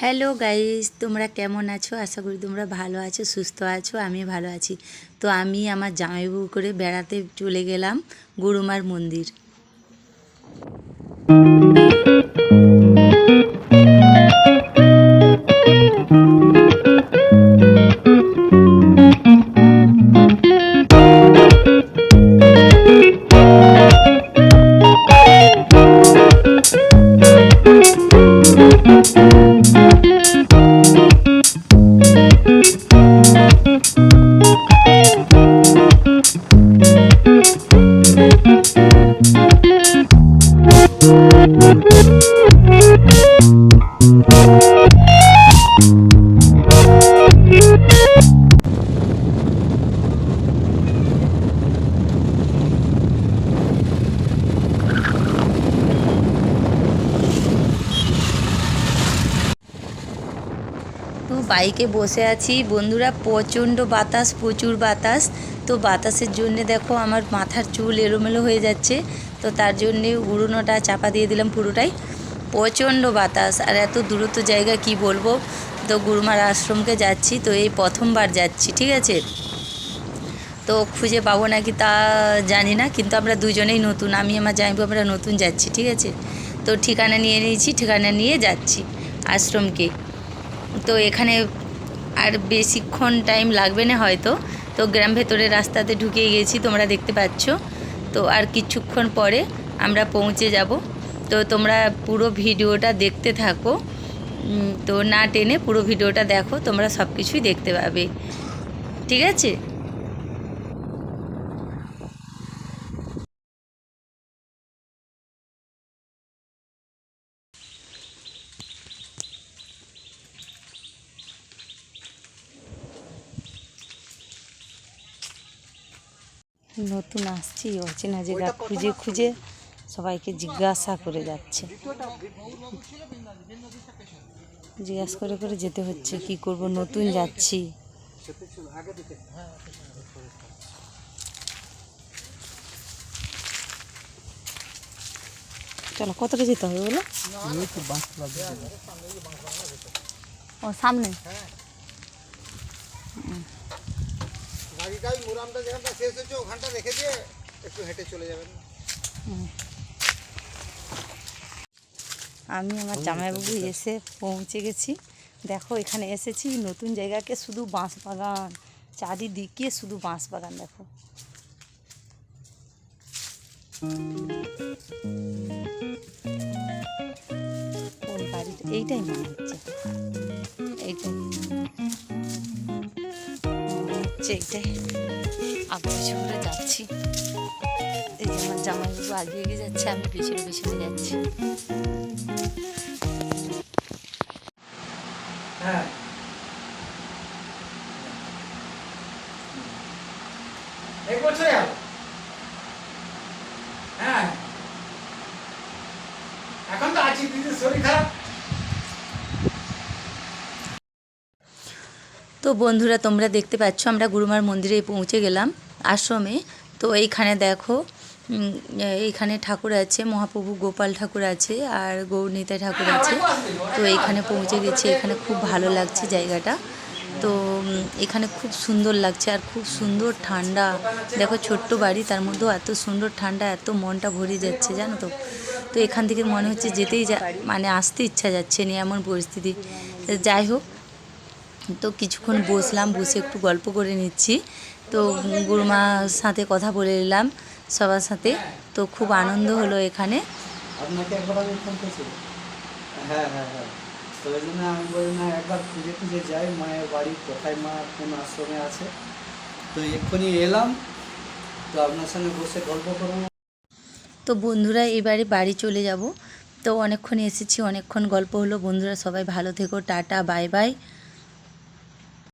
Hello guys তোমরা কেমন আছো? আশা করি তোমরা ভালো আছো, সুস্থ আছো আমি ভালো আছি। তো আমি আমার জামাইবাবু করে বেড়াতে চলে গেলাম গুরুমার মন্দির। Thank you. তো বাইকে বসে আছি। বন্ধুরা, প্রচণ্ড বাতাস, প্রচুর বাতাস। তো বাতাসের জন্যে দেখো আমার মাথার চুল এলোমেলো হয়ে যাচ্ছে। তো তার জন্যে উড়োনোটা চাপা দিয়ে দিলাম পুরোটাই। প্রচণ্ড বাতাস। আর এত দূরত্ব জায়গা কি বলব? তো গুরুমার আশ্রমকে যাচ্ছি, তো এই প্রথমবার যাচ্ছি, ঠিক আছে? তো খুঁজে পাবো নাকি তা জানি না, কিন্তু আমরা দুজনেই নতুন। আমি আমার জামাইবাবু, আমরা নতুন যাচ্ছি, ঠিক আছে? তো ঠিকানা নিয়ে নিয়েছি, ঠিকানা নিয়ে যাচ্ছি আশ্রমকে। তো এখানে আর বেশিক্ষণ টাইম লাগবে না হয়তো। তো গ্রাম ভেতরে রাস্তাতে ঢুকে গেছি, তোমরা দেখতে পাচ্ছ। তো আর কিছুক্ষণ পরে আমরা পৌঁছে যাব। তো তোমরা পুরো ভিডিওটা দেখতে থাকো। তো না টেনে পুরো ভিডিওটা দেখো, তোমরা সব কিছুই দেখতে পাবে। ঠিক আছে? নতুন আসছি অচেনা জায়গা খুঁজে খুঁজে সবাইকে জিজ্ঞাসা করে যাচ্ছে। জিজ্ঞাসা করে করে যেতে হচ্ছে কি করব নতুন যাচ্ছি। চলো কতটা যেতে হবে বলো? ও সামনে? গাড়িটা ওই মুরামটা যেখানটা শেষ হচ্ছে ওখানটা রেখে দিয়ে একটু হেঁটে চলে যাবেন। আমি আমার জামাইবাবু এসে পৌঁছে গেছি। দেখো এখানে এসেছি নতুন জায়গাকে শুধু বাঁশ বাগান চারিদিকে শুধু বাঁশ বাগান দেখো। কোন বাড়িটা? এইটাই মনে হচ্ছে। এইটাই। হচ্ছে এইটাই আগে পিছু করে যাচ্ছি। এই যে আমার জামাইবাবু আগে এগিয়ে যাচ্ছে, আমি পিছনে পিছনে যাচ্ছি। হ্যাঁ। হ্যাঁ। এখন তো আছি তো বন্ধুরা, তোমরা দেখতে পাচ্ছ, আমরা গুরুমার মন্দিরে পৌঁছে গেলাম আশ্রমে। তো এইখানে দেখো এইখানে ঠাকুর আছে, মহাপ্রভু গোপাল ঠাকুর আছে আর গৌরনীতা ঠাকুর আছে। তো এইখানে পৌঁছে গেছি, এখানে খুব ভালো লাগছে জায়গাটা। তো এখানে খুব সুন্দর লাগছে আর খুব সুন্দর ঠান্ডা। দেখো ছোট্ট বাড়ি, তার মধ্যেও এত সুন্দর ঠান্ডা, এত মনটা ভরে যাচ্ছে, জানো তো? তো এখান থেকে মনে হচ্ছে যেতেই যা মানে আসতে ইচ্ছা যাচ্ছে না এমন পরিস্থিতি। যাই হোক তো কিছুক্ষণ বসলাম বসে একটু গল্প করে নিচ্ছি। তো গুরুমার সাথে কথা বলে নিলাম সবার সাথে। তো খুব আনন্দ হলো এখানে। আপনাকে একবার আমি ফোন করেছিলাম হ্যাঁ হ্যাঁ হ্যাঁ। তো ওই জন্য আমি বলি না একবার খুঁজে খুঁজে যাই। মায়ের বাড়ি কোথায় মা কোন আশ্রমে আছে? তো এক্ষুনি এলাম। তো আপনার সঙ্গে বসে গল্প করব। তো বন্ধুরা এবারে বাড়ি চলে যাব। তো অনেকক্ষণ এসেছি অনেকক্ষণ গল্প হলো। বন্ধুরা সবাই ভালো থেকো টাটা বাই বাই।